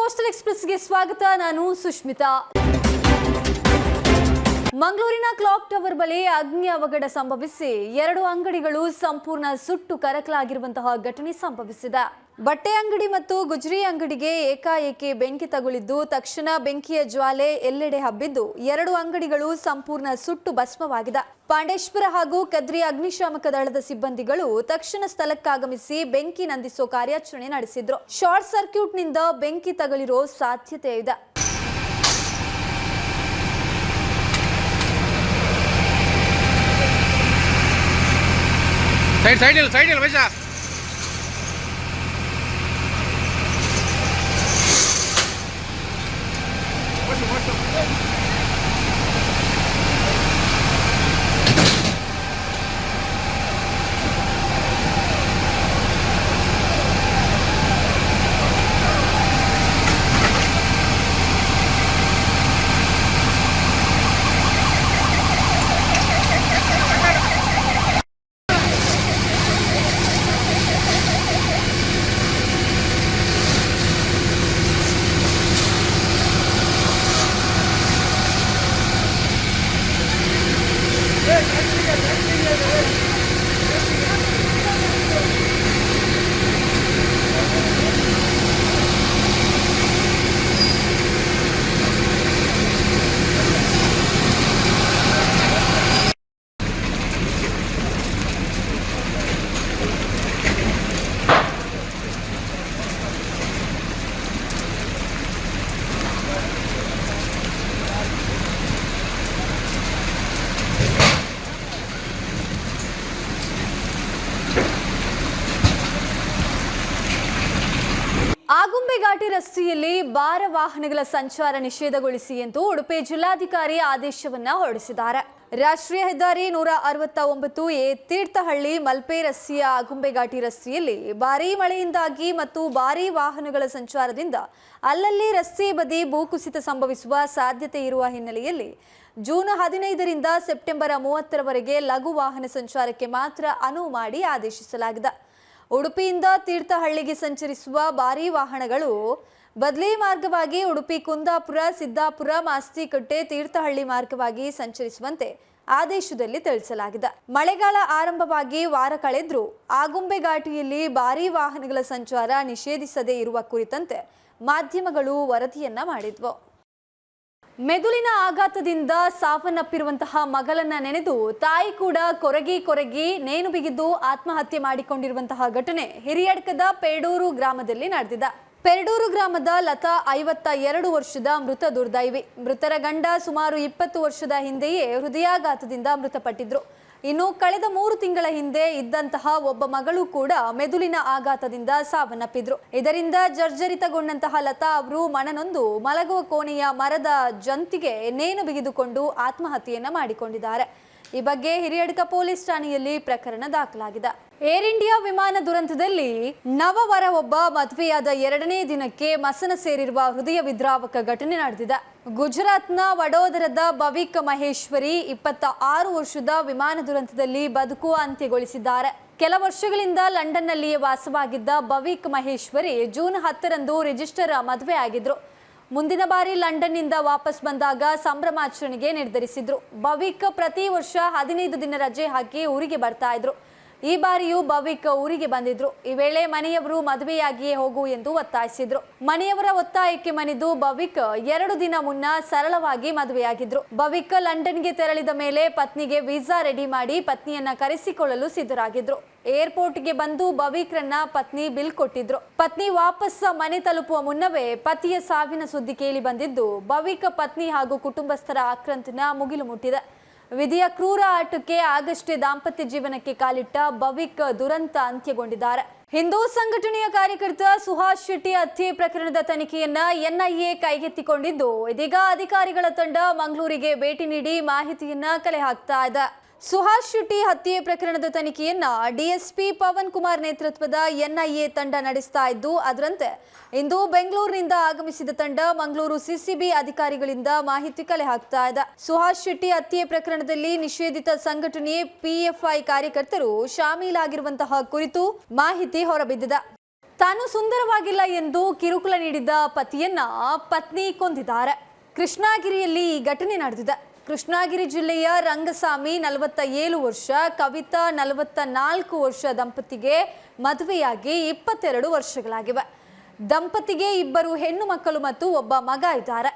Coastal ಎಕ್ಸ್ಪ್ರೆಸ್ಗೆ ಸ್ವಾಗತ. ನಾನು ಸುಷ್ಮಿತಾ ಮಂಗಳೂರಿನ ಕ್ಲಾಕ್ ಟವರ್ ಬಳಿ ಅಗ್ನಿ ಅವಘಡ ಸಂಭವಿಸಿ ಎರಡು ಅಂಗಡಿಗಳು ಸಂಪೂರ್ಣ ಸುಟ್ಟು ಕರಕಲಾಗಿರುವಂತಹ ಘಟನೆ ಸಂಭವಿಸಿದೆ. ಬಟ್ಟೆ ಅಂಗಡಿ ಮತ್ತು ಗುಜರಿ ಅಂಗಡಿಗೆ ಏಕಾಏಕಿ ಬೆಂಕಿ ತಗುಲಿದ್ದು ತಕ್ಷಣ ಬೆಂಕಿಯ ಜ್ವಾಲೆ ಎಲ್ಲೆಡೆ ಹಬ್ಬಿದ್ದು ಎರಡು ಅಂಗಡಿಗಳು ಸಂಪೂರ್ಣ ಸುಟ್ಟು ಭಸ್ಮವಾಗಿದೆ. ಪಾಂಡೇಶ್ವರ ಹಾಗೂ ಕದ್ರಿ ಅಗ್ನಿಶಾಮಕ ದಳದ ಸಿಬ್ಬಂದಿಗಳು ತಕ್ಷಣ ಸ್ಥಳಕ್ಕಾಗಮಿಸಿ ಬೆಂಕಿ ನಂದಿಸೋ ಕಾರ್ಯಾಚರಣೆ ನಡೆಸಿದ್ರು. ಶಾರ್ಟ್ ಸರ್ಕ್ಯೂಟ್ನಿಂದ ಬೆಂಕಿ ತಗುಲಿರೋ ಸಾಧ್ಯತೆ ಇದೆ. ಸೈಡ್ ಸೈಡ್ ಸೈಡ್ ಇಲ್ಲ ವೈಶ ಆಗುಂಬೆ ಘಾಟಿ ರಸ್ತೆಯಲ್ಲಿ ಭಾರ ವಾಹನಗಳ ಸಂಚಾರ ನಿಷೇಧಗೊಳಿಸಿ ಎಂದು ಉಡುಪಿ ಜಿಲ್ಲಾಧಿಕಾರಿ ಆದೇಶವನ್ನ ಹೊರಡಿಸಿದ್ದಾರೆ. ರಾಷ್ಟ್ರೀಯ ಹೆದ್ದಾರಿ ನೂರ ಅರವತ್ತ ಒಂಬತ್ತು ಎ ತೀರ್ಥಹಳ್ಳಿ ಮಲ್ಪೆ ರಸ್ತೆಯ ಆಗುಂಬೆಘಾಟಿ ರಸ್ತೆಯಲ್ಲಿ ಭಾರೀ ಮಳೆಯಿಂದಾಗಿ ಮತ್ತು ಭಾರೀ ವಾಹನಗಳ ಸಂಚಾರದಿಂದ ಅಲ್ಲಲ್ಲಿ ರಸ್ತೆ ಬದಿ ಭೂಕುಸಿತ ಸಂಭವಿಸುವ ಸಾಧ್ಯತೆ ಇರುವ ಹಿನ್ನೆಲೆಯಲ್ಲಿ ಜೂನ್ ಹದಿನೈದರಿಂದ ಸೆಪ್ಟೆಂಬರ್ ಮೂವತ್ತರವರೆಗೆ ಲಘು ವಾಹನ ಸಂಚಾರಕ್ಕೆ ಮಾತ್ರ ಅನುವು ಮಾಡಿ ಆದೇಶಿಸಲಾಗಿದೆ. ಉಡುಪಿಯಿಂದ ತೀರ್ಥಹಳ್ಳಿಗೆ ಸಂಚರಿಸುವ ಭಾರೀ ವಾಹನಗಳು ಬದಲಿ ಮಾರ್ಗವಾಗಿ ಉಡುಪಿ, ಕುಂದಾಪುರ, ಸಿದ್ದಾಪುರ, ಮಾಸ್ತಿಕಟ್ಟೆ, ತೀರ್ಥಹಳ್ಳಿ ಮಾರ್ಗವಾಗಿ ಸಂಚರಿಸುವಂತೆ ಆದೇಶದಲ್ಲಿ ತಿಳಿಸಲಾಗಿದೆ. ಮಳೆಗಾಲ ಆರಂಭವಾಗಿ ವಾರ ಕಳೆದ್ರೂ ಆಗುಂಬೆ ಘಾಟಿಯಲ್ಲಿ ಭಾರೀ ವಾಹನಗಳ ಸಂಚಾರ ನಿಷೇಧಿಸದೇ ಇರುವ ಕುರಿತಂತೆ ಮಾಧ್ಯಮಗಳು ವರದಿಯನ್ನ ಮಾಡಿದ್ವು. ಮೆದುಳಿನ ಆಘಾತದಿಂದ ಸಾವನ್ನಪ್ಪಿರುವಂತಹ ಮಗಳನ್ನ ನೆನೆದು ತಾಯಿ ಕೂಡ ಕೊರಗಿ ಕೊರಗಿ ನೇಣು ಬಿಗಿದು ಆತ್ಮಹತ್ಯೆ ಮಾಡಿಕೊಂಡಿರುವಂತಹ ಘಟನೆ ಹಿರಿಯಡ್ಕದ ಪೇಡೂರು ಗ್ರಾಮದಲ್ಲಿ ನಡೆದಿದೆ. ಪೆರಡೂರು ಗ್ರಾಮದ ಲತಾ ಐವತ್ತ ಎರಡು ವರ್ಷದ ಮೃತ ದುರ್ದೈವಿ. ಮೃತರ ಗಂಡ ಸುಮಾರು ಇಪ್ಪತ್ತು ವರ್ಷದ ಹಿಂದೆಯೇ ಹೃದಯಾಘಾತದಿಂದ ಮೃತಪಟ್ಟಿದ್ರು. ಇನ್ನು ಕಳೆದ ಮೂರು ತಿಂಗಳ ಹಿಂದೆ ಇದ್ದಂತಹ ಒಬ್ಬ ಮಗಳು ಕೂಡ ಮೆದುಳಿನ ಆಘಾತದಿಂದ ಸಾವನ್ನಪ್ಪಿದ್ರು. ಇದರಿಂದ ಜರ್ಜರಿತಗೊಂಡಂತಹ ಲತಾ ಅವರು ಮನನೊಂದು ಮಲಗುವ ಕೋಣೆಯ ಮರದ ಜಂತಿಗೆ ನೇಣು ಬಿಗಿದುಕೊಂಡು ಆತ್ಮಹತ್ಯೆಯನ್ನ ಮಾಡಿಕೊಂಡಿದ್ದಾರೆ. ಈ ಬಗ್ಗೆ ಹಿರಿಯಡ್ಕ ಪೊಲೀಸ್ ಠಾಣೆಯಲ್ಲಿ ಪ್ರಕರಣ ದಾಖಲಾಗಿದೆ. ಏರ್ ಇಂಡಿಯಾ ವಿಮಾನ ದುರಂತದಲ್ಲಿ ನವವರ ಒಬ್ಬ ಮದುವೆಯಾದ ಎರಡನೇ ದಿನಕ್ಕೆ ಮಸನ ಸೇರಿರುವ ಹೃದಯ ವಿದ್ರಾವಕ ಘಟನೆ ನಡೆದಿದೆ. ಗುಜರಾತ್ನ ವಡೋದರದ ಭವಿಕ್ ಮಹೇಶ್ವರಿ ಇಪ್ಪತ್ತ ಆರು ವರ್ಷದ ವಿಮಾನ ದುರಂತದಲ್ಲಿ ಬದುಕು ಅಂತ್ಯಗೊಳಿಸಿದ್ದಾರೆ. ಕೆಲ ವರ್ಷಗಳಿಂದ ಲಂಡನ್ನಲ್ಲಿಯೇ ವಾಸವಾಗಿದ್ದ ಭವಿಕ್ ಮಹೇಶ್ವರಿ ಜೂನ್ ಹತ್ತರಂದು ರಿಜಿಸ್ಟರ್ ಮದುವೆ ಆಗಿದ್ರು ಮುಂದಿನ ಬಾರಿ ಲಂಡನ್ನಿಂದ ವಾಪಸ್ ಬಂದಾಗ ಸಂಭ್ರಮಾಚರಣೆಗೆ ನಿರ್ಧರಿಸಿದ್ರು. ಭವಿಕ್ ಪ್ರತಿ ವರ್ಷ ಹದಿನೈದು ದಿನ ರಜೆ ಹಾಕಿ ಊರಿಗೆ ಬರ್ತಾ ಇದ್ರು. ಈ ಬಾರಿಯೂ ಭವಿಕ್ ಊರಿಗೆ ಬಂದಿದ್ರು. ಈ ವೇಳೆ ಮನೆಯವರು ಮದುವೆಯಾಗಿಯೇ ಹೋಗು ಎಂದು ಒತ್ತಾಯಿಸಿದ್ರು. ಮನೆಯವರ ಒತ್ತಾಯಕ್ಕೆ ಮಣಿದು ಭವಿಕ್ ಎರಡು ದಿನ ಮುನ್ನ ಸರಳವಾಗಿ ಮದುವೆಯಾಗಿದ್ರು. ಭವಿಕ್ ಲಂಡನ್ಗೆ ತೆರಳಿದ ಮೇಲೆ ಪತ್ನಿಗೆ ವೀಸಾ ರೆಡಿ ಮಾಡಿ ಪತ್ನಿಯನ್ನ ಕರೆಸಿಕೊಳ್ಳಲು ಸಿದ್ಧರಾಗಿದ್ರು. ಏರ್ಪೋರ್ಟ್ಗೆ ಬಂದು ಭವಿಕ್ರನ್ನ ಪತ್ನಿ ಬಿಲ್ ಕೊಟ್ಟಿದ್ರು. ಪತ್ನಿ ವಾಪಸ್ ಮನೆ ತಲುಪುವ ಮುನ್ನವೇ ಪತಿಯ ಸಾವಿನ ಸುದ್ದಿ ಕೇಳಿ ಬಂದಿದ್ದು ಭವಿಕ್ ಪತ್ನಿ ಹಾಗೂ ಕುಟುಂಬಸ್ಥರ ಆಕ್ರಂತನ ಮುಗಿಲು ಮುಟ್ಟಿದೆ. ವಿಧಿಯ ಕ್ರೂರ ಆಟಕ್ಕೆ ಆಗಷ್ಟೇ ದಾಂಪತ್ಯ ಜೀವನಕ್ಕೆ ಕಾಲಿಟ್ಟ ಭವಿಕ್ ದುರಂತ ಅಂತ್ಯಗೊಂಡಿದ್ದಾರೆ. ಹಿಂದೂ ಸಂಘಟನೆಯ ಕಾರ್ಯಕರ್ತ ಸುಹಾಸ್ ಶೆಟ್ಟಿ ಹತ್ಯೆ ಪ್ರಕರಣದ ತನಿಖೆಯನ್ನ ಎನ್ಐಎ ಕೈಗೆತ್ತಿಕೊಂಡಿದ್ದು, ಇದೀಗ ಅಧಿಕಾರಿಗಳ ತಂಡ ಮಂಗಳೂರಿಗೆ ಭೇಟಿ ನೀಡಿ ಮಾಹಿತಿಯನ್ನ ಕಲೆ ಹಾಕ್ತಾ ಇದೆ. ಸುಹಾಸ್ ಶೆಟ್ಟಿ ಹತ್ಯೆ ಪ್ರಕರಣದ ತನಿಖೆಯನ್ನ ಡಿಎಸ್ಪಿ ಪವನ್ ಕುಮಾರ್ ನೇತೃತ್ವದ ಎನ್ಐಎ ತಂಡ ನಡೆಸ್ತಾ ಇದ್ದು, ಅದರಂತೆ ಇಂದು ಬೆಂಗಳೂರಿನಿಂದ ಆಗಮಿಸಿದ ತಂಡ ಮಂಗಳೂರು ಸಿಸಿಬಿ ಅಧಿಕಾರಿಗಳಿಂದ ಮಾಹಿತಿ ಕಲೆ ಹಾಕ್ತಾ ಇದೆ. ಸುಹಾಸ್ ಶೆಟ್ಟಿ ಹತ್ಯೆ ಪ್ರಕರಣದಲ್ಲಿ ನಿಷೇಧಿತ ಸಂಘಟನೆ ಪಿಎಫ್ಐ ಕಾರ್ಯಕರ್ತರು ಶಾಮೀಲಾಗಿರುವಂತಹ ಕುರಿತು ಮಾಹಿತಿ ಹೊರಬಿದ್ದಿದೆ. ತಾನು ಸುಂದರವಾಗಿಲ್ಲ ಎಂದು ಕಿರುಕುಳ ನೀಡಿದ್ದ ಪತಿಯನ್ನ ಪತ್ನಿ ಕೊಂದಿದ್ದಾರೆ. ಕೃಷ್ಣಗಿರಿಯಲ್ಲಿ ಈ ಘಟನೆ ನಡೆದಿದೆ. ಕೃಷ್ಣಗಿರಿ ಜಿಲ್ಲೆಯ ರಂಗಸ್ವಾಮಿ ನಲವತ್ತ ಏಳು ವರ್ಷ, ಕವಿತಾ ನಲವತ್ತ ನಾಲ್ಕು ವರ್ಷ ದಂಪತಿಗೆ ಮದುವೆಯಾಗಿ ಇಪ್ಪತ್ತೆರಡು ವರ್ಷಗಳಾಗಿವೆ. ದಂಪತಿಗೆ ಇಬ್ಬರು ಹೆಣ್ಣು ಮಕ್ಕಳು ಮತ್ತು ಒಬ್ಬ ಮಗ ಇದ್ದಾರೆ.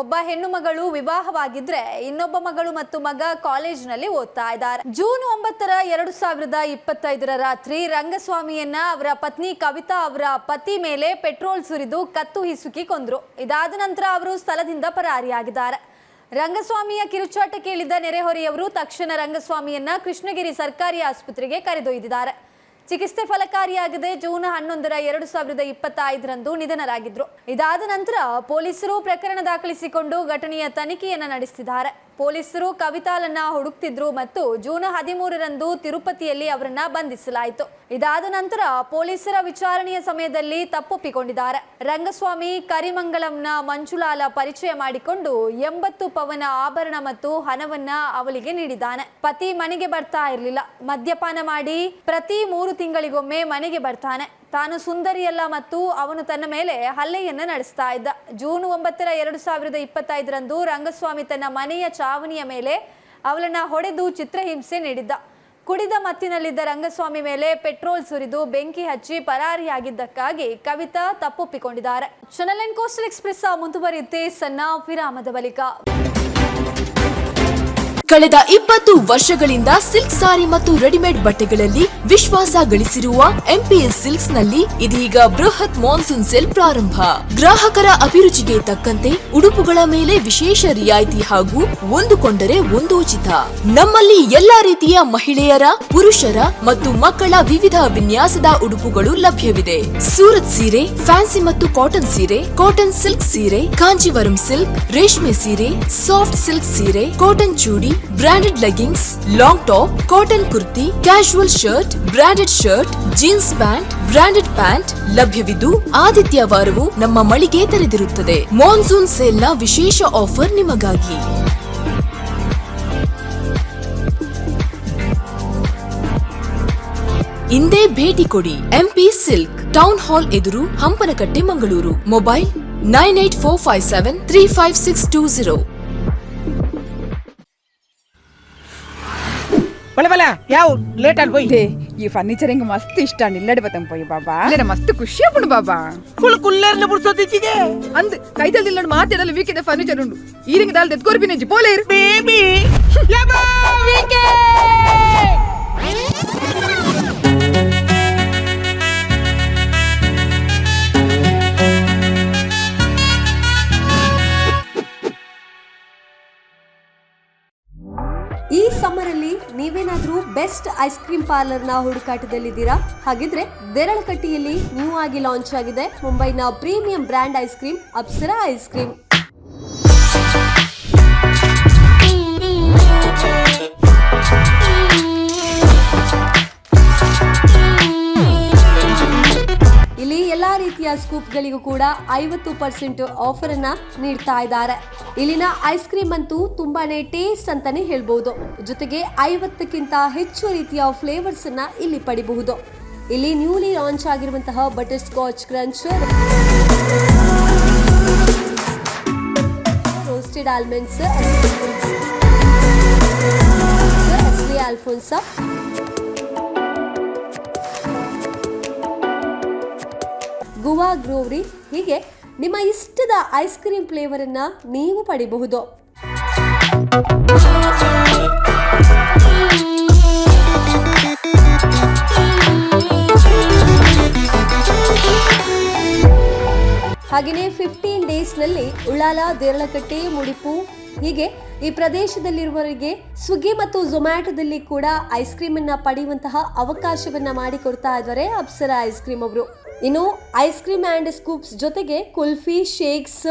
ಒಬ್ಬ ಹೆಣ್ಣು ಮಗಳು ವಿವಾಹವಾಗಿದ್ರೆ ಇನ್ನೊಬ್ಬ ಮಗಳು ಮತ್ತು ಮಗ ಕಾಲೇಜಿನಲ್ಲಿ ಓದ್ತಾ ಇದ್ದಾರೆ. ಜೂನ್ ಒಂಬತ್ತರ ಎರಡು ಸಾವಿರದ ಇಪ್ಪತ್ತೈದರ ರಾತ್ರಿ ರಂಗಸ್ವಾಮಿಯನ್ನ ಅವರ ಪತ್ನಿ ಕವಿತಾ ಅವರ ಪತಿ ಮೇಲೆ ಪೆಟ್ರೋಲ್ ಸುರಿದು ಕತ್ತು ಹಿಸುಕಿ ಕೊಂದ್ರು. ಇದಾದ ನಂತರ ಅವರು ಸ್ಥಳದಿಂದ ಪರಾರಿಯಾಗಿದ್ದಾರೆ. ರಂಗಸ್ವಾಮಿಯ ಕಿರುಚಾಟ ಕೇಳಿದ್ದ ನೆರೆಹೊರೆಯವರು ತಕ್ಷಣ ರಂಗಸ್ವಾಮಿಯನ್ನ ಕೃಷ್ಣಗಿರಿ ಸರ್ಕಾರಿ ಆಸ್ಪತ್ರೆಗೆ ಕರೆದೊಯ್ದಿದ್ದಾರೆ. ಚಿಕಿತ್ಸೆ ಫಲಕಾರಿಯಾಗದೆ ಜೂನ್ ಹನ್ನೊಂದರ ಎರಡು ಸಾವಿರದ ಇಪ್ಪತ್ತೈದರಂದು ನಿಧನರಾಗಿದ್ರು. ಇದಾದ ನಂತರ ಪೊಲೀಸರು ಪ್ರಕರಣ ದಾಖಲಿಸಿಕೊಂಡು ಘಟನೆಯ ತನಿಖೆಯನ್ನು ನಡೆಸಿದ್ದಾರೆ ಪೊಲೀಸರು ಕವಿತಾಲನ್ನ ಹುಡುಕ್ತಿದ್ರು ಮತ್ತು ಜೂನ್ ಹದಿಮೂರರಂದು ತಿರುಪತಿಯಲ್ಲಿ ಅವರನ್ನ ಬಂಧಿಸಲಾಯಿತು. ಇದಾದ ನಂತರ ಪೊಲೀಸರ ವಿಚಾರಣೆಯ ಸಮಯದಲ್ಲಿ ತಪ್ಪೊಪ್ಪಿಕೊಂಡಿದ್ದಾರೆ ರಂಗಸ್ವಾಮಿ ಕರಿಮಂಗಳಂನ ಮಂಜುಲಾಲ ಪರಿಚಯ ಮಾಡಿಕೊಂಡು ಎಂಬತ್ತು ಪವನ ಆಭರಣ ಮತ್ತು ಹಣವನ್ನ ಅವಳಿಗೆ ನೀಡಿದ್ದಾನೆ. ಪತಿ ಮನೆಗೆ ಬರ್ತಾ ಇರಲಿಲ್ಲ. ಮದ್ಯಪಾನ ಮಾಡಿ ಪ್ರತಿ ಮೂರು ತಿಂಗಳಿಗೊಮ್ಮೆ ಮನೆಗೆ ಬರ್ತಾನೆ. ತಾನು ಸುಂದರಿಯಲ್ಲ ಮತ್ತು ಅವನು ತನ್ನ ಮೇಲೆ ಹಲ್ಲೆಯನ್ನು ನಡೆಸ್ತಾ ಇದ್ದ. ಜೂನ್ ಒಂಬತ್ತರ ಎರಡು ಸಾವಿರದ ಇಪ್ಪತ್ತೈದರಂದು ರಂಗಸ್ವಾಮಿ ತನ್ನ ಮನೆಯ ಚಾವಣಿಯ ಮೇಲೆ ಅವಳನ್ನ ಹೊಡೆದು ಚಿತ್ರಹಿಂಸೆ ನೀಡಿದ್ದ. ಕುಡಿದ ಮತ್ತಿನಲ್ಲಿದ್ದ ರಂಗಸ್ವಾಮಿ ಮೇಲೆ ಪೆಟ್ರೋಲ್ ಸುರಿದು ಬೆಂಕಿ ಹಚ್ಚಿ ಪರಾರಿಯಾಗಿದ್ದಕ್ಕಾಗಿ ಕವಿತಾ ತಪ್ಪೊಪ್ಪಿಕೊಂಡಿದ್ದಾರೆ. ಚನಲ್ ಅಂಡ್ ಕೋಸ್ಟಲ್ ಎಕ್ಸ್ಪ್ರೆಸ್ ಮುಂದುವರಿಯುತ್ತೆ ಸಣ್ಣ ವಿರಾಮದ ಬಳಿಕ. ಕಳೆದ ಇಪ್ಪತ್ತು ವರ್ಷಗಳಿಂದ ಸಿಲ್ಕ್ ಸಾರಿ ಮತ್ತು ರೆಡಿಮೇಡ್ ಬಟ್ಟೆಗಳಲ್ಲಿ ವಿಶ್ವಾಸ ಗಳಿಸಿರುವ ಎಂಪಿಎಸ್ ಸಿಲ್ಕ್ಸ್ನಲ್ಲಿ ಇದೀಗ ಬೃಹತ್ ಮಾನ್ಸೂನ್ ಸೇಲ್ ಪ್ರಾರಂಭ. ಗ್ರಾಹಕರ ಅಭಿರುಚಿಗೆ ತಕ್ಕಂತೆ ಉಡುಪುಗಳ ಮೇಲೆ ವಿಶೇಷ ರಿಯಾಯಿತಿ ಹಾಗೂ ಒಂದು ಕೊಂಡರೆ ಒಂದು ಉಚಿತ. ನಮ್ಮಲ್ಲಿ ಎಲ್ಲಾ ರೀತಿಯ ಮಹಿಳೆಯರ, ಪುರುಷರ ಮತ್ತು ಮಕ್ಕಳ ವಿವಿಧ ವಿನ್ಯಾಸದ ಉಡುಪುಗಳು ಲಭ್ಯವಿದೆ. ಸೂರತ್ ಸೀರೆ, ಫ್ಯಾನ್ಸಿ ಮತ್ತು ಕಾಟನ್ ಸೀರೆ, ಕಾಟನ್ ಸಿಲ್ಕ್ ಸೀರೆ, ಕಾಂಜಿವರಂ ಸಿಲ್ಕ್, ರೇಷ್ಮೆ ಸೀರೆ, ಸಾಫ್ಟ್ ಸಿಲ್ಕ್ ಸೀರೆ, cotton chudi branded leggings long top cotton kurti casual shirt branded shirt jeans pant branded pant ಲಭ್ಯವಿದ್ದು ಆದಿತ್ಯವಾರವೂ ನಮ್ಮ ಮಳಿಗೆ ತೆರೆದಿರುತ್ತದೆ. ಮಾನ್ಸೂನ್ ಸೇಲ್ನ ವಿಶೇಷ ಆಫರ್ ನಿಮಗಾಗಿ. ಇಂದೇ ಭೇಟಿ ಕೊಡಿ. ಎಂಪಿ ಸಿಲ್ಕ್ ಟೌನ್ ಹಾಲ್ ಎದುರು Hampankatta, Mangaluru. Mobile nine eight four five seven three five six two zero ಬಲೆ ಬಲೆ ಯಾವ ಲೇಟ್ ಆಗಿ పోయి ಲೇ, ಈ ಫರ್ನಿಚರ್ ಹಿಂಗ ಮಸ್ತ್ ಇಷ್ಟ ನಿಲ್ಲಡಿ ಬತ್ತಂ ಪೋಯಿ ಬಾಬಾ ಅಲ್ಲೇ ಮಸ್ತ್ ಖುಷಿ ಆಗ್ಬಿಡು ಬಾಬಾ ಕುಲ್ ಕುಲ್ಲೇರ್ನ ಬುಡ್ಸೋದಿಚ್ಚಿಗೆ ಅಂದ್ ಕೈತಲ್ ಇಲ್ಲಡ್ ಮಾತಾಡಲು ವೀಕೆದ ಫರ್ನಿಚರ್ ಉಂಡು ಈರಿಂಗ ದಾಲ್ ದೆತ್ಕೋರ್ ಬಿನೆಜಿ ಪೋಲೆ ಇರು ಬೇಬಿ ಯಬ್ಬಾ ವೀಕೆ ಬೆಸ್ಟ್ ಐಸ್ ಕ್ರೀಮ್ ಪಾರ್ಲರ್ನ ಹುಡುಕಾಟದಲ್ಲಿದ್ದೀರಾ? ಹಾಗಿದ್ರೆ ಬೆರಳಕಟ್ಟಿಯಲ್ಲಿ ನ್ಯೂ ಆಗಿ ಲಾಂಚ್ ಆಗಿದೆ ಮುಂಬೈನ premium brand ice cream, Apsara ice cream. ಎಲ್ಲಾ ರೀತಿಯ ಸ್ಕೂಪ್ಗಳಿಗೂ ಕೂಡ ಐವತ್ತು ಪರ್ಸೆಂಟ್ ಆಫರ್ ಅನ್ನ ನೀಡ್ತಾ ಇದ್ದಾರೆ. ಇಲ್ಲಿನ ಐಸ್ ಕ್ರೀಮ್ ಅಂತೂ ತುಂಬಾನೇ ಟೇಸ್ಟ್ ಅಂತಾನೆ ಹೇಳ್ಬಹುದು ಜೊತೆಗೆ ಐವತ್ತಕ್ಕಿಂತ ಹೆಚ್ಚು ರೀತಿಯ ಫ್ಲೇವರ್ಸ್ ಅನ್ನ ಇಲ್ಲಿ ಪಡಿಬಹುದು. ಇಲ್ಲಿ ನ್ಯೂಲಿ ಲಾಂಚ್ ಆಗಿರುವಂತಹ butterscotch crunch roasted almonds Alphonso guava ಗ್ರೋವ್ರಿ ಹೀಗೆ ನಿಮ್ಮ ಇಷ್ಟದ ಐಸ್ ಕ್ರೀಮ್ ಫ್ಲೇವರ್ ಅನ್ನ ನೀವು ಪಡಿಬಹುದು. ಹಾಗೆಯೇ ಫಿಫ್ಟೀನ್ ಡೇಸ್ನಲ್ಲಿ ಉಳ್ಳಾಲ ದೇರಳಕಟ್ಟೆ ಮುಡಿಪು ಹೀಗೆ ಈ ಪ್ರದೇಶದಲ್ಲಿರುವವರಿಗೆ ಸ್ವಿಗ್ಗಿ ಮತ್ತು ಝೊಮ್ಯಾಟೊದಲ್ಲಿ ಕೂಡ ಐಸ್ ಕ್ರೀಮ್ ಅನ್ನ ಪಡೆಯುವಂತಹ ಅವಕಾಶವನ್ನು ಮಾಡಿಕೊಡ್ತಾ ಇದ್ದಾರೆ ಅಪ್ಸರಾ ಐಸ್ ಕ್ರೀಮ್ ಅವರು. ಇನ್ನು ಐಸ್ ಕ್ರೀಮ್ ಆ್ಯಂಡ್ ಸ್ಕೂಪ್ಸ್ ಜೊತೆಗೆ ಕುಲ್ಫಿ ಶೇಕ್ಸ್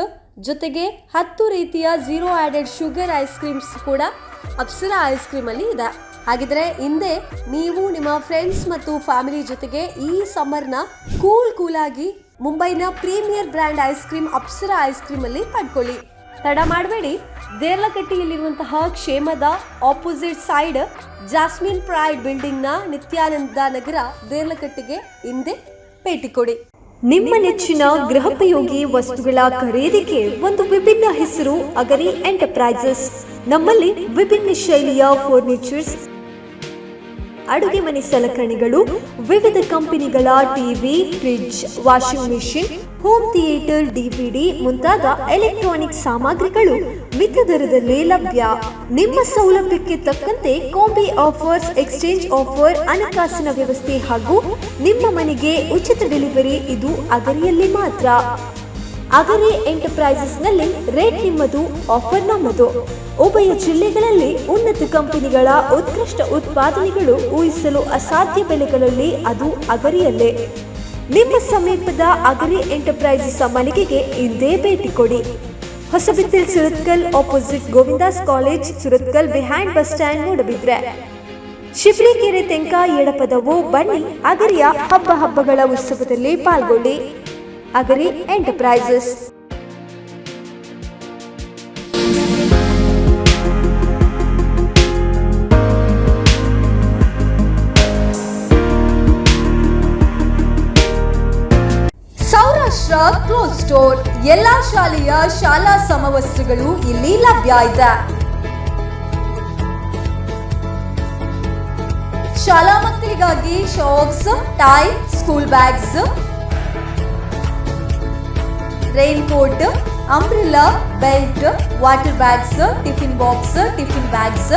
ಜೊತೆಗೆ ಹತ್ತು ರೀತಿಯ zero added sugar ice creams ಕೂಡ ಅಪ್ಸರಾ ಐಸ್ ಕ್ರೀಮ್ ಅಲ್ಲಿ ಇದೆ. ಹಾಗಿದ್ರೆ ಹಿಂದೆ ನೀವು ನಿಮ್ಮ ಫ್ರೆಂಡ್ಸ್ ಮತ್ತು ಫ್ಯಾಮಿಲಿ ಜೊತೆಗೆ ಈ ಸಮ್ಮರ್ನ ಕೂಲ್ ಕೂಲ್ ಆಗಿ ಮುಂಬೈನ premier brand ice cream Apsara ice cream ಅಲ್ಲಿ ಪಡ್ಕೊಳ್ಳಿ. ತಡ ಮಾಡಬೇಡಿ. ದೇರ್ಲಕಟ್ಟಿಯಲ್ಲಿರುವಂತಹ ಕ್ಷೇಮದ ಆಪೋಸಿಟ್ ಸೈಡ್ ಜಾಸ್ಮಿನ್ ಪ್ರೈಡ್ ಬಿಲ್ಡಿಂಗ್ನ ನಿತ್ಯಾನಂದ ನಗರ ದೇರ್ಲಕಟ್ಟಿಗೆ ಹಿಂದೆ ಭೇಟಿ ಕೊಡಿ. ನಿಮ್ಮ ನೆಚ್ಚಿನ ಗೃಹೋಪಯೋಗಿ ವಸ್ತುಗಳ ಖರೀದಿಗೆ ಒಂದು ವಿಭಿನ್ನ ಹೆಸರು ಅಗರಿ ಎಂಟರ್ಪ್ರೈಸಸ್. ನಮ್ಮಲ್ಲಿ ವಿಭಿನ್ನ ಶೈಲಿಯ ಫರ್ನಿಚರ್ಸ್ ಅಡುಗೆ ಮನೆ ಸಲಕರಣೆಗಳು, ವಿವಿಧ ಕಂಪನಿಗಳ TV fridge washing machine home theatre DVD ಮುಂತಾದ ಎಲೆಕ್ಟ್ರಾನಿಕ್ ಸಾಮಗ್ರಿಗಳು ಮಿತ ದರದಲ್ಲಿ ಲಭ್ಯ. ನಿಮ್ಮ ಸೌಲಭ್ಯಕ್ಕೆ ತಕ್ಕಂತೆ ಕಾಂಬಿ ಆಫರ್ಸ್ ಎಕ್ಸ್ಚೇಂಜ್ ಆಫರ್ ಹಣಕಾಸಿನ ವ್ಯವಸ್ಥೆ ಹಾಗೂ ನಿಮ್ಮ ಮನೆಗೆ ಉಚಿತ ಡೆಲಿವರಿ ಇದು ಅಗರಿಯಲ್ಲಿ ಮಾತ್ರ. ಅಗರಿ ಎಂಟರ್ಪ್ರೈಸಸ್ನಲ್ಲಿ ರೇಟ್ ನಿಮ್ಮದು ಆಫರ್ ನಮ್ಮದು. ಉಭಯ ಜಿಲ್ಲೆಗಳಲ್ಲಿ ಉನ್ನತ ಕಂಪನಿಗಳ ಉತ್ಕೃಷ್ಟ ಉತ್ಪಾದನೆಗಳು ಊಹಿಸಲು ಅಸಾಧ್ಯ ಬೆಲೆಗಳಲ್ಲಿ ಅದು ಅಗರಿಯಲ್ಲೇ. ನಿಮ್ಮ ಸಮೀಪದ ಅಗರಿ ಎಂಟರ್ಪ್ರೈಸಸ್ ಮಳಿಗೆಗೆ ಇಂದೇ ಭೇಟಿ ಕೊಡಿ. Hosabettil Surathkal opposite Govindas college Surathkal behind bus stand ನೋಡಬಿದ್ರೆ. Shibrikere Tenka Edapadavu ಬನ್ನಿ ಅಗರಿಯ ಹಬ್ಬ ಹಬ್ಬಗಳ ಉತ್ಸವದಲ್ಲಿ ಪಾಲ್ಗೊಳ್ಳಿ. Agari enterprises. Saurashtra cloth store. ಎಲ್ಲಾ ಶಾಲೆಯ ಶಾಲಾ ಸಮವಸ್ತ್ರಗಳು ಇಲ್ಲಿ ಲಭ್ಯ ಇದೆ. ಶಾಲಾ ಮಕ್ಕಳಿಗಾಗಿ socks tie school bags raincoat umbrella belt water bags tiffin box tiffin bags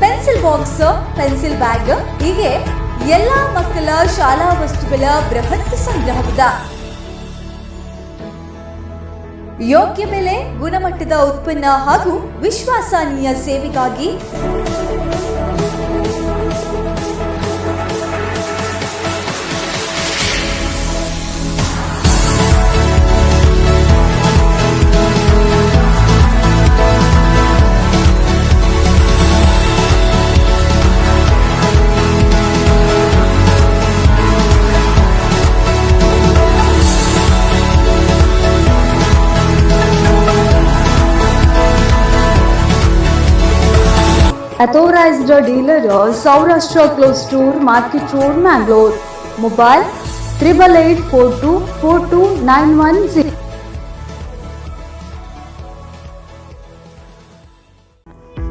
pencil box pencil bag ಹೀಗೆ ಎಲ್ಲಾ ಮಕ್ಕಳ ಶಾಲಾ ವಸ್ತುಗಳ ಬೃಹತ್ ಸಂಗ್ರಹವಿದೆ. ಯೋಗ್ಯ ಬೆಲೆ, ಗುಣಮಟ್ಟದ ಉತ್ಪನ್ನ ಹಾಗೂ ವಿಶ್ವಾಸನೀಯ ಸೇವೆಗಾಗಿ dealer Saurashtra cloth store market road Mangalore mobile triple eight four two four two nine one six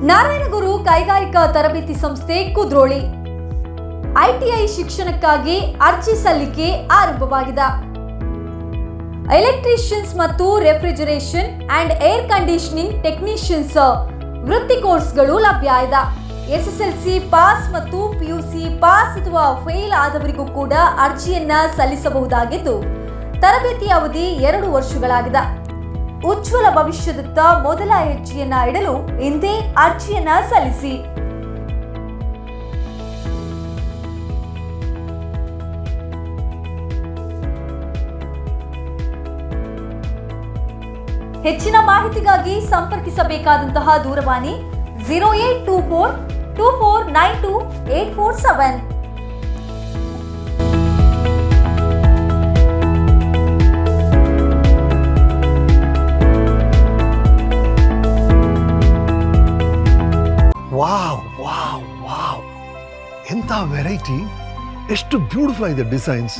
Narayanaguru ಕೈಗಾರಿಕಾ ತರಬೇತಿ ಸಂಸ್ಥೆ ಕುದ್ರೋಳಿ. ಐಟಿಐ ಶಿಕ್ಷಣಕ್ಕಾಗಿ ಅರ್ಜಿ ಸಲ್ಲಿಕೆ ಆರಂಭವಾಗಿದೆ. ಎಲೆಕ್ಟ್ರಿಷಿಯನ್ಸ್ ಮತ್ತು refrigeration and air conditioning technicians ವೃತ್ತಿ ಕೋರ್ಸ್ಗಳು ಲಭ್ಯ ಇದೆ. ಎಸ್ಎಸ್ಎಲ್ಸಿ ಪಾಸ್ ಮತ್ತು ಪಿಯುಸಿ ಪಾಸ್ ಅಥವಾ ಫೇಲ್ ಆದವರಿಗೂ ಕೂಡ ಅರ್ಜಿಯನ್ನ ಸಲ್ಲಿಸಬಹುದಾಗಿದ್ದು, ತರಬೇತಿ ಅವಧಿ ಎರಡು ವರ್ಷಗಳಾಗಿದೆ. ಉಜ್ವಲ ಭವಿಷ್ಯದತ್ತ ಮೊದಲ ಹೆಜ್ಜೆಯನ್ನ ಇಡಲು ಇಂದೇ ಅರ್ಜಿಯನ್ನ ಸಲ್ಲಿಸಿ. ಹೆಚ್ಚಿನ ಮಾಹಿತಿಗಾಗಿ ಸಂಪರ್ಕಿಸಬೇಕಾದಂತಹ ದೂರವಾಣಿ, zero eight two four two four nine two eight four seven wow wow wow ಎಂಥ ವೆರೈಟಿ ಎಷ್ಟು ಬ್ಯೂಟಿಫುಲ್ ಆಗಿದೆ ಡಿಸೈನ್ಸ್